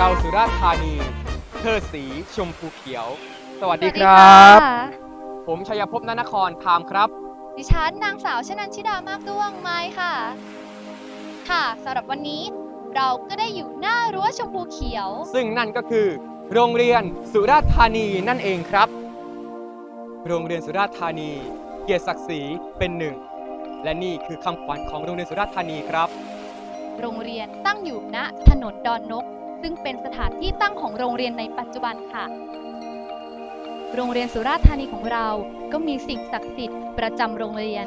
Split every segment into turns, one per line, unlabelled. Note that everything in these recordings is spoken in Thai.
เราสุราษฎร์ธานี เธอสีชมพูเขียว สวัสดี
สวัส
ค
ดี
รั
ค่ะ
บผมชัยภพนนครพามครับ
ดิฉันนางสาวชนันชิดามากด้วงไม้ค่ะ ค่ะสำหรับวันนี้เราก็ได้อยู่หน้ารั้วชมพูเขียว
ซึ่งนั่นก็คือ โรงเรียนสุราษฎร์ธานีนั่นเองครับ โรงเรียนสุราษฎร์ธานี เกียรติศักดิ์ศรีเป็นหนึ่ง และนี่คือคำขวัญของโรงเรียนสุราษฎร์ธานีครับ
โรงเรียนตั้งอยู่ณถนนดอนนก ซึ่งเป็นสถานที่ตั้งของโรงเรียนในปัจจุบันค่ะ โรงเรียนสุราษฎร์ธานีของเราก็มีสิ่งศักดิ์สิทธิ์ประจำโรงเรียน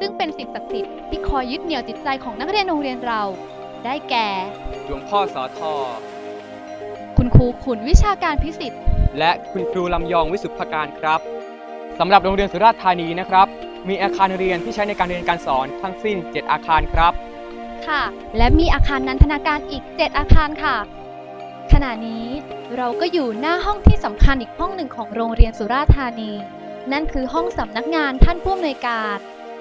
ซึ่งเป็นสิ่งศักดิ์สิทธิ์ที่คอยยึดเหนี่ยวจิตใจของนักเรียนโรงเรียนเรา ได้แก่
หลวงพ่อสอทอ
คุณครูขุนวิชาการพิสิทธิ์
และคุณครูลำยองวิสุทธิการครับสำหรับโรงเรียนสุราษฎร์ธานีนะครับ มีอาคารเรียนที่ใช้ในการเรียนการสอนทั้งสิ้น 7 อาคารครับ
ค่ะ และมีอาคารนันทนาการอีก 7 อาคารค่ะ ขณะนี้เราก็อยู่หน้าห้องที่สำคัญอีกห้องหนึ่งของโรงเรียนสุราษฎร์ธานี นั่นคือห้องสำนักงานท่านผู้อำนวยการ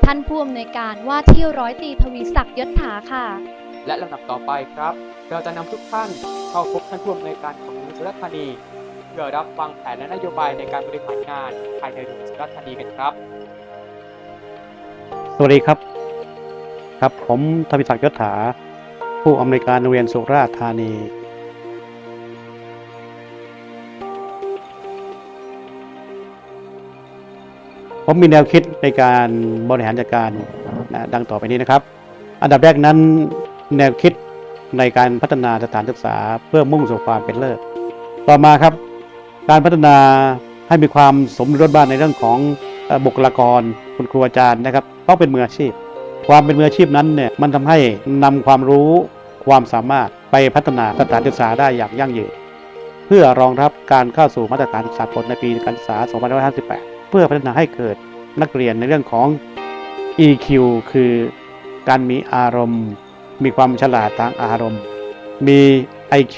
ท่านผู้อำนวยการว่าที่ร้อยตรีทวีศักดิ์ยศถาค่ะ
และลำดับต่อไปครับ เราจะนำทุกท่านเข้าพบท่านผู้อำนวยการของโรงเรียนสุราษฎร์ธานีเพื่อรับฟังแผนและนโยบายในการบริหารงานภายในโรงเรียนสุราษฎร์ธานีกันครับ
สวัสดีครับ ครับผมทวิศักดิ์ยศถา ผู้อำนวยการโรงเรียนสุราษฎร์ธานี ผมมีแนวคิดในการบริหารจัดการนะดังต่อไปนี้นะครับ อันดับแรกนั้นแนวคิดในการพัฒนาสถานศึกษาเพื่อมุ่งสู่ความเป็นเลิศต่อมาครับ การพัฒนาให้มีความสมดุลบ้านในเรื่องของบุคลากรคุณครูอาจารย์นะครับต้องเป็นมืออาชีพ ความเป็นมืออาชีพนั้นเนี่ยมันทำให้นำความรู้ความสามารถไปพัฒนาสถานศึกษาได้อย่างยั่งยืนเพื่อรองรับการเข้าสู่มาตรฐานสากลในปีการศึกษา 2558 เพื่อพัฒนาให้เกิดนักเรียนในเรื่องของ EQ คือการมีอารมณ์ มีความฉลาดทางอารมณ์ มี IQ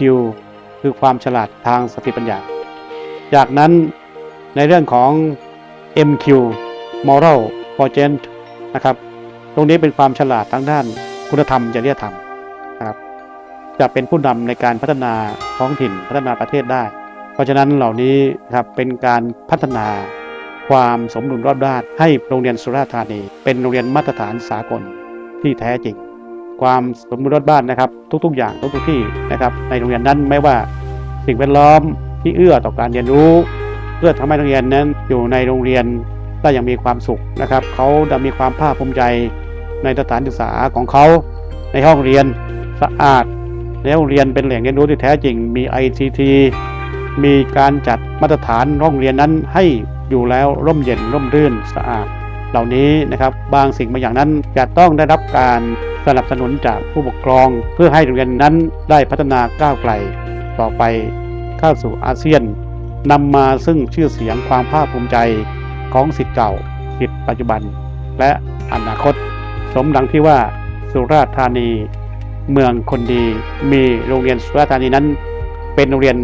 คือความฉลาดทางสติปัญญา จากนั้นในเรื่องของ MQ moral quotient นะครับ ตรงนี้เป็นความฉลาดทางด้านคุณธรรมจริยธรรมนะครับ จะเป็นผู้นำในการพัฒนาท้องถิ่นพัฒนาประเทศได้ เพราะฉะนั้นเหล่านี้ครับเป็นการพัฒนา ความสมดุลรอบด้านให้โรงเรียนสุราษฎร์ธานี เป็นโรงเรียนมาตรฐานสากลที่แท้จริง ความสมดุลรอบด้านนะครับ ทุกๆ อย่างทุกๆที่นะครับ ในโรงเรียนนั้นไม่ว่าสิ่งแวดล้อมที่เอื้อต่อการเรียนรู้ เพื่อทำให้นักเรียนนั้นอยู่ในโรงเรียนได้อย่างมีความสุขนะครับเขาจะมีความภาคภูมิใจในสถานศึกษาของเขาในห้องเรียนสะอาดในห้องเรียนเป็นแหล่งเรียนรู้ที่แท้จริงมี ICT มีการจัดมาตรฐานห้องเรียนนั้นให้ อยู่แล้วร่มเย็นร่มรื่นสะอาด เหล่านี้นะครับบางสิ่งบางอย่างนั้นจะต้องได้รับการสนับสนุนจากผู้ปกครอง เพื่อให้โรงเรียนนั้นได้พัฒนาก้าวไกล ต่อไปเข้าสู่อาเซียนนำมาซึ่งชื่อเสียงความภาคภูมิใจของสิทธิ์เก่าสิทธิ์ปัจจุบัน และอนาคต สมดังที่ว่าสุราษฎร์ธานี เมืองคนดีมีโรงเรียนสุราษฎร์ธานีนั้น เป็นโรงเรียน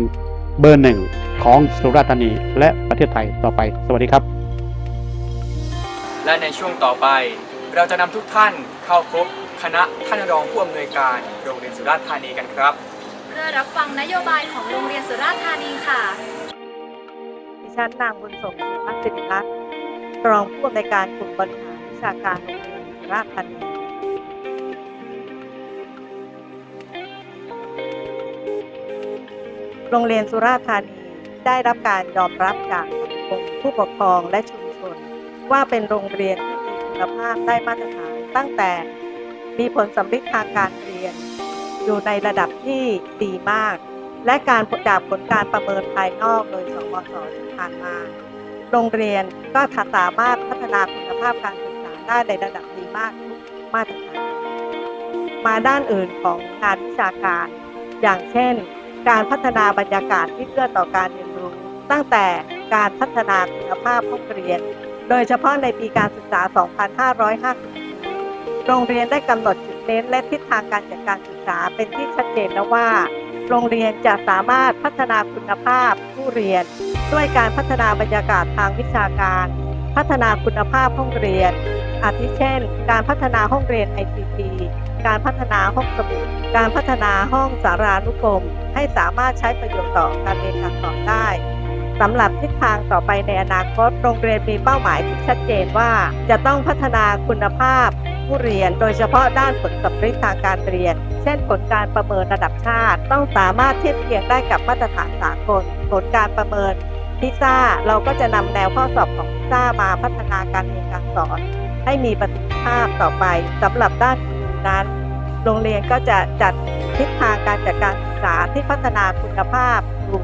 เบอร์หนึ่ง ของสุราษฎร์ธานีและประเทศไทยต่อไป สวัสดีครับ
และในช่วงต่อไป เราจะนำทุกท่านเข้าพบคณะท่านรองผู้อำนวยการโรงเรียนสุราษฎร์ธานีกันครับ
เพื่อรับฟังนโยบายของโรงเรียนสุราษฎร์ธานีค่ะ
ดิฉันนางบุญสมสุพัฒน์สิริรัตน์รองผู้อำนวยการกลุ่มบริหารวิชาการโรงเรียนสุราษฎร์ธานีโรงเรียนสุราษฎร์ธานี ได้รับการยอมรับจากสังคมผู้ปกครองและชุมชน ว่าเป็นโรงเรียนที่มีคุณภาพได้มาตรฐานตั้งแต่มีผลสำลิดทางการเรียน อยู่ในระดับที่ดีมาก และการจากผลการประเมินภายนอกโดยสมศที่ผ่านมา โรงเรียนก็สามารถพัฒนาคุณภาพการศึกษาได้ในระดับดีมากทุกมาตรฐานมาด้านอื่นของงานวิชาการ อย่างเช่น การพัฒนาบรรยากาศที่เอื้อต่อการเรียนรู้ ตั้งแต่การพัฒนาคุณภาพห้องเรียน โดยเฉพาะในปีการศึกษา 2550 โรงเรียนได้กำหนดจุดเน้นและทิศทางการจัดการศึกษาเป็นที่ชัดเจนแล้วว่า โรงเรียนจะสามารถพัฒนาคุณภาพผู้เรียน ด้วยการพัฒนาบรรยากาศทางวิชาการ พัฒนาคุณภาพห้องเรียน อาทิเช่น การพัฒนาห้องเรียน ICT การพัฒนาห้องสมุด การพัฒนาห้องสารานุกรม ให้สามารถใช้ประโยชน์ต่อการเรียนการสอนได้ สำหรับทิศทางต่อไปในอนาคต โรงเรียนมีเป้าหมายที่ชัดเจนว่า จะต้องพัฒนาคุณภาพ ผู้เรียนโดยเฉพาะด้านผลสำเร็จทางการเรียน เช่นผลการประเมินระดับชาติ ต้องสามารถเทียบเคียงได้กับมาตรฐานสากล ผลการประเมินพิซ่าเราก็จะนำแนวข้อสอบของพิซ่ามาพัฒนาการเรียนการสอน ให้มีประสิทธิภาพต่อไปสำหรับด้านดูนั้น โรงเรียนก็จะจัดทิศทางการจัดการศึกษาที่พัฒนาคุณภาพครู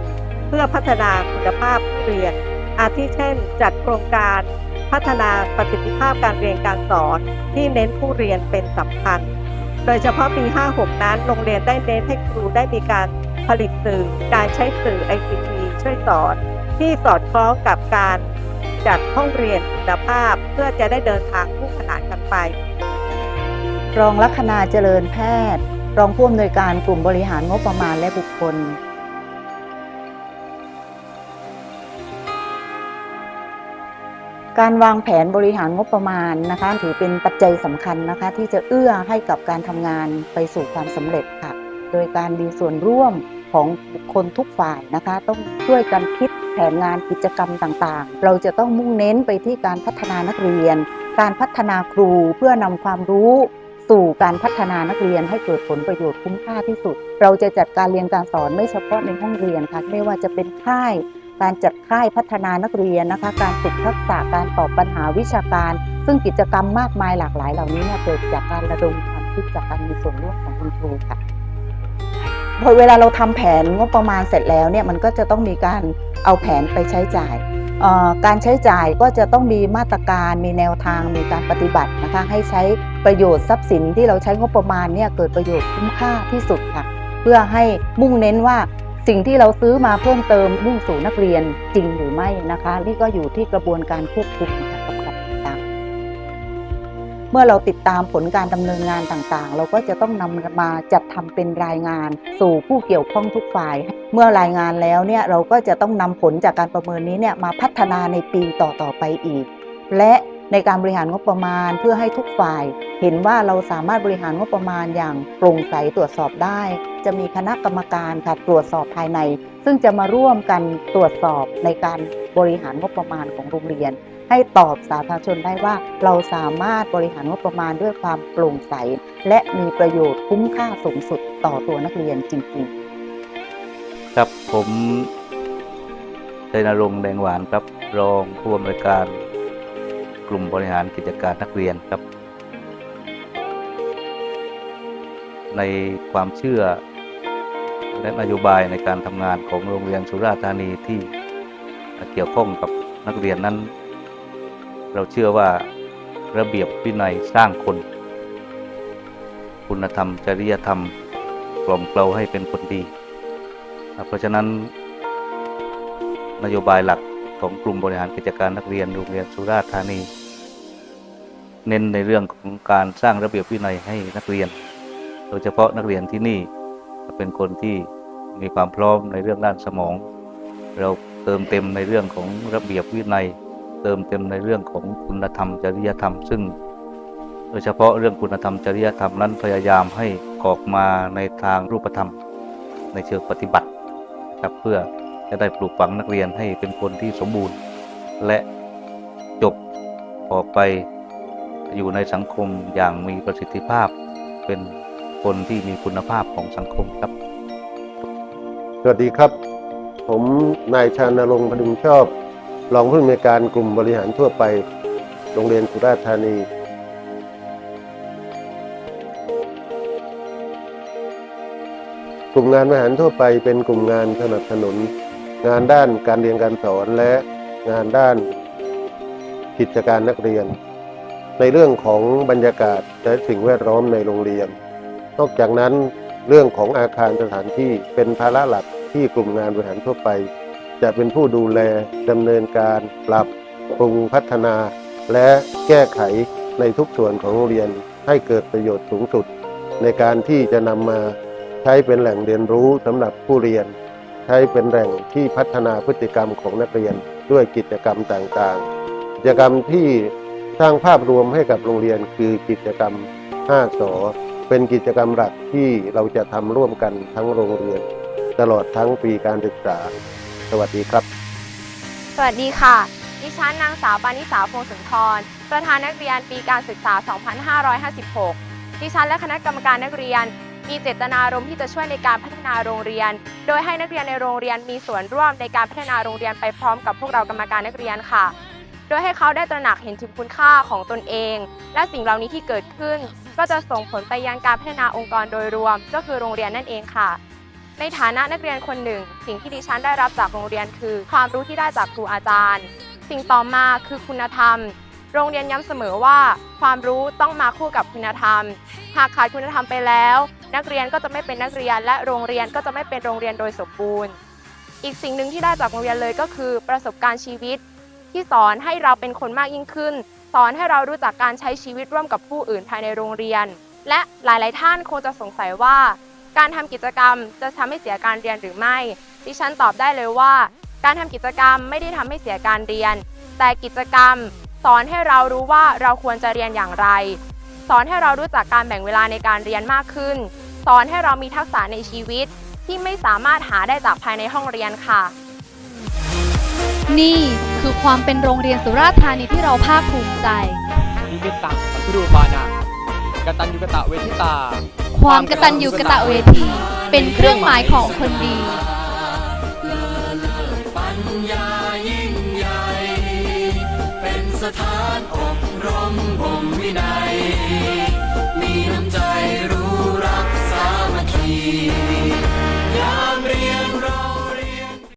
เพื่อพัฒนาคุณภาพผู้เรียน อาทิเช่น จัดโครงการพัฒนาประสิทธิภาพการเรียนการสอนที่เน้นผู้เรียนเป็นสำคัญ โดยเฉพาะปี 56 นั้น โรงเรียนได้เน้นให้ครูได้มีการผลิตสื่อ การใช้สื่อ ICT ช่วยสอน ที่สอดคล้องกับการจัดห้องเรียนคุณภาพเพื่อจะได้เดินทางคู่ขนานกันไป
รองลัคนาเจริญแพทย์ รองผู้อำนวยการกลุ่มบริหารงบประมาณและบุคคล การวางแผนบริหารงบประมาณนะคะ ถือเป็นปัจจัยสำคัญนะคะ ที่จะเอื้อให้กับการทำงานไปสู่ความสำเร็จค่ะ โดยการมีส่วนร่วมของบุคคลทุกฝ่ายนะคะ ต้องช่วยกันคิดแผนงานกิจกรรมต่างๆ เราจะต้องมุ่งเน้นไปที่การพัฒนานักเรียน การพัฒนาครูเพื่อนำความรู้ สู่การพัฒนานักเรียนให้เกิดผลประโยชน์คุ้มค่าที่สุด เราจะจัดการเรียนการสอนไม่เฉพาะในห้องเรียนค่ะไม่ว่าจะเป็นค่าย การจัดค่ายพัฒนานักเรียนนะคะการฝึกทักษะการตอบปัญหาวิชาการ ซึ่งกิจกรรมมากมายหลากหลายเหล่านี้เนี่ยเกิดจากการระดมความคิดจากการมีส่วนร่วมของคุณครูค่ะพอเวลาเราทำแผนงบประมาณเสร็จแล้วเนี่ยมันก็จะต้องมีการเอาแผนไปใช้จ่ายการใช้จ่ายก็จะต้องมีมาตรการมีแนวทางมีการปฏิบัตินะคะให้ใช้ประโยชน์ทรัพย์สินที่เราใช้งบประมาณเนี่ยเกิดประโยชน์คุ้มค่าที่สุดค่ะ เพื่อให้มุ่งเน้นว่า สิ่งที่เราซื้อมาเพิ่มเติมมุ่งสู่นักเรียนจริงหรือไม่นะคะ นี่ก็อยู่ที่กระบวนการควบคุมนะคะกำกับติดตามเมื่อเราติดตามผลการดำเนินงานต่างๆ เราก็จะต้องนำมาจัดทำเป็นรายงาน สู่ผู้เกี่ยวข้องทุกฝ่าย เมื่อรายงานแล้วเนี่ยเราก็จะต้องนำผลจากการประเมินนี้เนี่ยมาพัฒนาในปีต่อๆไปอีก และในการบริหารงบประมาณเพื่อให้ทุกฝ่าย เห็นว่าเราสามารถบริหารงบประมาณอย่างโปร่งใสตรวจสอบได้ จะมีคณะกรรมการค่ะตรวจสอบภายใน ซึ่งจะมาร่วมกันตรวจสอบในการบริหารงบประมาณของโรงเรียน ให้ตอบสาธารณชนได้ว่า เราสามารถบริหารงบประมาณด้วยความโปร่งใส และมีประโยชน์คุ้มค่าสูงสุดต่อตัวนักเรียนจริง ๆ
ครับผมชัยนรงค์แดงหวานครับรองผู้อำนวยการกลุ่มบริหารกิจการนักเรียนครับ ในความเชื่อ และนโยบายในการทำงานของโรงเรียนสุราษฎร์ธานีที่เกี่ยวข้องกับนักเรียนนั้น เราเชื่อว่าระเบียบวินัยสร้างคน คุณธรรม จริยธรรม กล่อมเกลาให้เป็นคนดี เพราะฉะนั้น นโยบายหลักของกลุ่มบริหารกิจการนักเรียนโรงเรียนสุราษฎร์ธานี เน้นในเรื่องของการสร้างระเบียบวินัยให้นักเรียน ยเฉพาะนักเรียนที่นี่เป็นคนที่มีความพร้อมในเรื่องด้านสมอง เราเติมเต็มในเรื่องของระเบียบวินัย เติมเต็มในเรื่องของคุณธรรมจริยธรรม ซึ่ง โดยเฉพาะเรื่องคุณธรรมจริยธรรมนั้นพยายามให้ออกมาในทางรูปธรรม ในเชิงปฏิบัติครับเพื่อจะได้ปลูกฝังนักเรียนให้เป็นคนที่สมบูรณ์ และจบออกไปอยู่ในสังคมอย่างมีประสิทธิภาพเป็น คนที่มีคุณภาพของสังคมครับ
สวัสดีครับ ผมนายชานรงค์พดุงชอบ รองผู้อำนวยการกลุ่มบริหารทั่วไป โรงเรียนสุราษฎร์ธานีกลุ่มงานบริหารทั่วไปเป็นกลุ่มงานสนับสนุน งานด้านการเรียนการสอนและงานด้านกิจการนักเรียน ในเรื่องของบรรยากาศและสิ่งแวดล้อมในโรงเรียน นอกจากนั้นเรื่องของอาคารสถานที่เป็นภาระหลักที่กลุ่มงานบริหารทั่วไป จะเป็นผู้ดูแลดำเนินการปรับปรุงพัฒนา และแก้ไขในทุกส่วนของโรงเรียนให้เกิดประโยชน์สูงสุด ในการที่จะนำมาใช้เป็นแหล่งเรียนรู้สำหรับผู้เรียน ใช้เป็นแหล่งที่พัฒนาพฤติกรรมของนักเรียนด้วยกิจกรรมต่างๆ กิจกรรมที่สร้างภาพรวมให้กับโรงเรียนคือกิจกรรม 5สอ เป็นกิจกรรมหลักที่เราจะทำร่วมกันทั้งโรงเรียน ตลอดทั้งปีการศึกษา สวัสดีครับ
สวัสดีค่ะ ดิฉันนางสาวปานิสาพงศ์สุนทร ประธานนักเรียนปีการศึกษา 2556 ดิฉันและคณะกรรมการนักเรียน มีเจตนารมณ์ที่จะช่วยในการพัฒนาโรงเรียน โดยให้นักเรียนในโรงเรียนมีส่วนร่วมในการพัฒนาโรงเรียนไปพร้อมกับพวกเรากรรมการนักเรียนค่ะ โดยให้เขาได้ตระหนักเห็นถึงคุณค่าของตนเอง และสิ่งเหล่านี้ที่เกิดขึ้น ก็จะส่งผลไปยังการพัฒนาองค์กรโดยรวม ก็คือโรงเรียนนั่นเองค่ะ ในฐานะนักเรียนคนหนึ่ง สิ่งที่ดิฉันได้รับจากโรงเรียนคือ ความรู้ที่ได้จากครูอาจารย์ สิ่งต่อมาคือคุณธรรม โรงเรียนย้ำเสมอว่า ความรู้ต้องมาคู่กับคุณธรรม หากขาดคุณธรรมไปแล้ว นักเรียนก็จะไม่เป็นนักเรียน และโรงเรียนก็จะไม่เป็นโรงเรียนโดยสมบูรณ์ อีกสิ่งหนึ่งที่ได้จากโรงเรียนเลยก็คือ ประสบการณ์ชีวิต ที่สอนให้เราเป็นคนมากยิ่งขึ้น สอนให้เรารู้จักการใช้ชีวิตร่วมกับผู้อื่นภายในโรงเรียน และหลาย ๆ ท่านคงจะสงสัยว่า การทำกิจกรรมจะทำให้เสียการเรียนหรือไม่ ดิฉันตอบได้เลยว่า การทำกิจกรรมไม่ได้ทำให้เสียการเรียน แต่กิจกรรม สอนให้เรารู้ว่าเราควรจะเรียนอย่างไร สอนให้เรารู้จักการแบ่งเวลาในการเรียนมากขึ้น สอนให้เรามีทักษะในชีวิตที่ไม่สามารถหาได้จากภายในห้องเรียนค่ะ
นี่คือความเป็นโรงเรียนสุราษฎร์ธานีที่เราภาคภูมิใจ
นิมิตตังปัทุรูปานังกตัญญูกตะเวทิตา
ความกตัญญูกตเวที เป็นเครื่องหมายของคนดี
ปัญญายิ่งใหญ่ เป็นสถานอบรมบ่มวินัย